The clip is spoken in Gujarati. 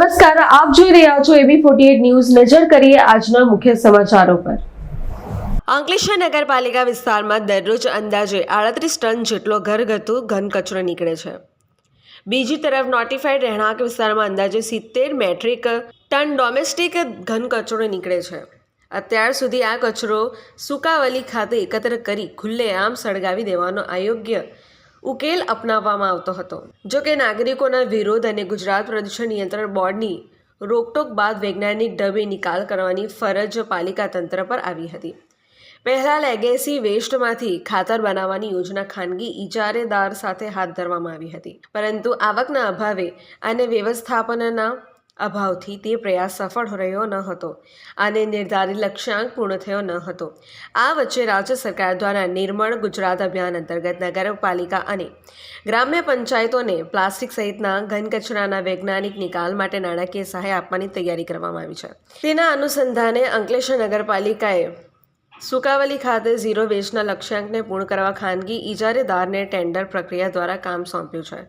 રહ્યા છો એબી ફોર્ટી ન્યૂઝ. નજર કરીએ આજના મુખ્ય સમાચારો પર. અંકલેશ્વર નગરપાલિકા વિસ્તારમાં દરરોજ અંદાજે આડત્રીસ ટન જેટલો ઘરગથ્થુ ઘન કચરો નીકળે છે. બીજી તરફ નોટિફાઈડ રહેણાંક વિસ્તારમાં અંદાજે સિત્તેર મેટ્રિક ટન ડોમેસ્ટિક ઘન કચરો નીકળે છે. અત્યાર સુધી આ કચરો સુકાવલી ખાતે એકત્ર કરી ખુલ્લેઆમ સળગાવી દેવાનો અયોગ્ય ઉકેલ અપનાવવામાં આવતો હતો. જો કે નાગરિકોના વિરોધ અને ગુજરાત પ્રદૂષણ નિયંત્રણ બોર્ડની રોકટોક બાદ વૈજ્ઞાનિક ઢબે નિકાલ કરવાની ફરજ પાલિકા તંત્ર પર આવી હતી. પહેલાં લેગેસી વેસ્ટમાંથી ખાતર બનાવવાની યોજના ખાનગી ઇજારેદાર સાથે હાથ ધરવામાં આવી હતી. પરંતુ આવકના અભાવે અને વ્યવસ્થાપનના અભાવથી તે પ્રયાસ સફળ રહ્યો ન હતો અને નિર્ધારિત લક્ષ્યાંક પૂર્ણ થયો ન હતો. આ વચ્ચે રાજ્ય સરકાર દ્વારા નિર્મળ ગુજરાત અભિયાન અંતર્ગત નગરપાલિકા અને ગ્રામ્ય પંચાયતોને પ્લાસ્ટિક સહિતના ઘન કચરાના વૈજ્ઞાનિક નિકાલ માટે નાણાકીય સહાય આપવાની તૈયારી કરવામાં આવી છે. તેના અનુસંધાને અંકલેશ્વર નગરપાલિકાએ સુકાવલી ખાતે ઝીરો વેસ્ટના લક્ષ્યાંકને પૂર્ણ કરવા ખાનગી ઇજારેદારને ટેન્ડર પ્રક્રિયા દ્વારા કામ સોંપ્યું છે.